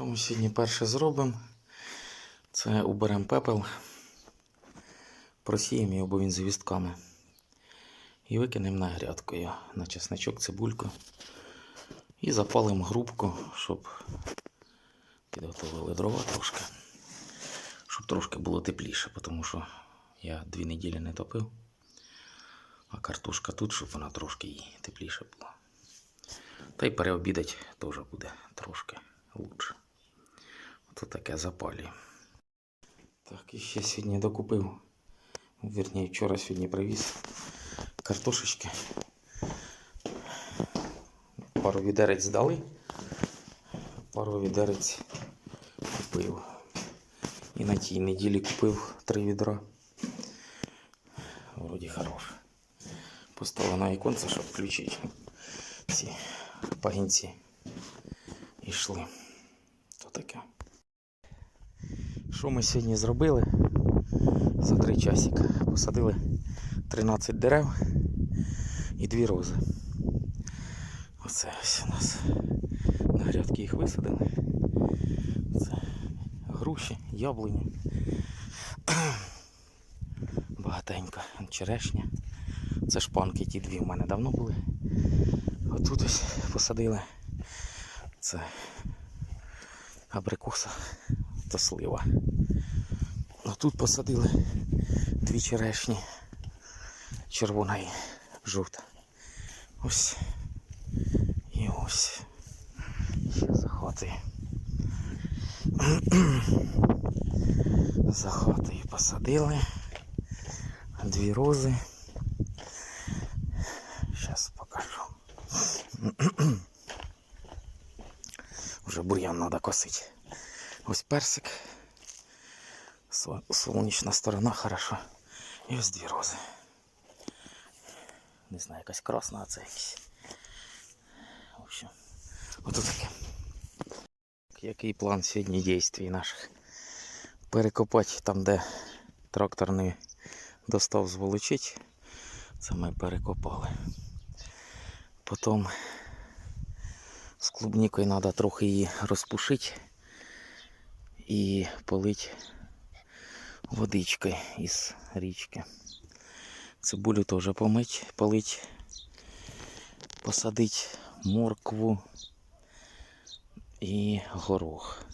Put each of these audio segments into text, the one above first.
Що ми сьогодні перше зробимо? Це уберемо пепел, просіємо його, бо він з вістками. І викинемо на грядку його, на чесничок, цибульку. І запалимо грубку, щоб підготовили дрова трошки. Щоб трошки було тепліше, тому що я дві неділі не топив. А картошка тут, щоб вона трошки їй тепліше була. Та й переобідати теж буде трошки лучше. Ото таке запалює. Так, і ще сьогодні докупив. Вірні, вчора сьогодні привіз картошечки. Пару відерець здали. Пару відерець купив. І на тій неділі купив три відра. Вроді хороше. Поставив на іконце, щоб включити ці пагінці. Йшли. То таке. Що ми сьогодні зробили? За три часика посадили 13 дерев і дві рози. Оце ось у нас на грядки їх висадили. Це груші, яблуні. Багатенько черешня. Це шпанки ті дві в мене давно були. Отут ось посадили. Це абрикоса та слива. А тут посадили дві черешні. Червона і жовта. Ось. І ось. Ще за хатою. За хатою посадили. Дві рози. Зараз покажу. Вже бур'ян треба косити. Ось персик. Со- Сонячна сторона хорошо. І ось дві рози. Не знаю, якась красна, а це якась. В общем, ото таке. Який план сьогодні дійствій наших? Перекопати там, де трактор не достав зволочить. Це ми перекопали. Потім з клубнікою треба трохи її розпушити і полить водичкою із річки. Цибулю теж помить, полить, посадити моркву і горох.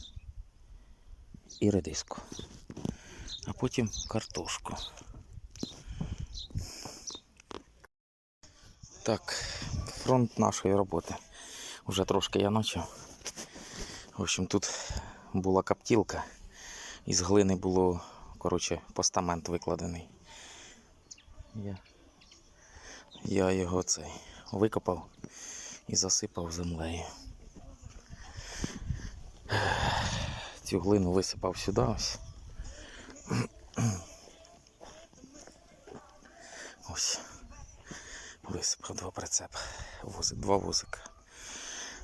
І редиску. А потім картошку. Так, фронт нашої роботи. Уже трошки я почав. В общем, тут була коптілка. Із глини було, коротше, постамент викладений. Я, я його цей викопав і засипав землею. Цю глину висипав сюди ось. Ось. Висипав два прицепи. Два возика.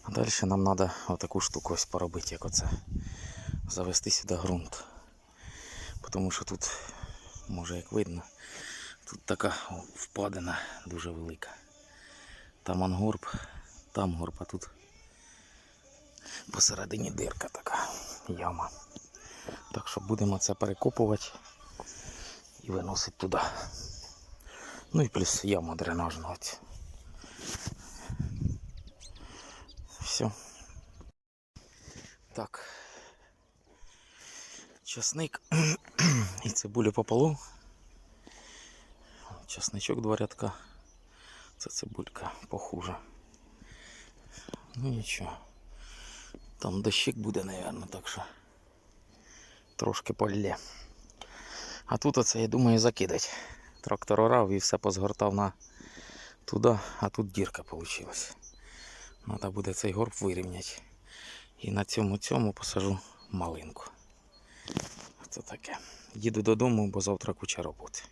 А далі нам треба отаку штуку ось поробити, як оце. Завести сюди ґрунт. Тому що тут, може як видно, тут така впадина дуже велика. Там ангорб, там горб, а тут посередині дирка така яма. Так що будемо це перекопувати і виносити туди. Ну і плюс яму дренажну. Все. Так. Часник і цибулю пополу. Часничок два рядка. Це цибулька похуже. Ну нічого. Там дощик буде, напевно, так що трошки полє. А тут оце, я думаю, закидать. Трактор орав і все позгортав на туди, а тут дірка вийшла. Треба буде цей горб вирівняти. І на цьому цьому посажу малинку. Це таке. Їду додому, бо завтра куча роботи.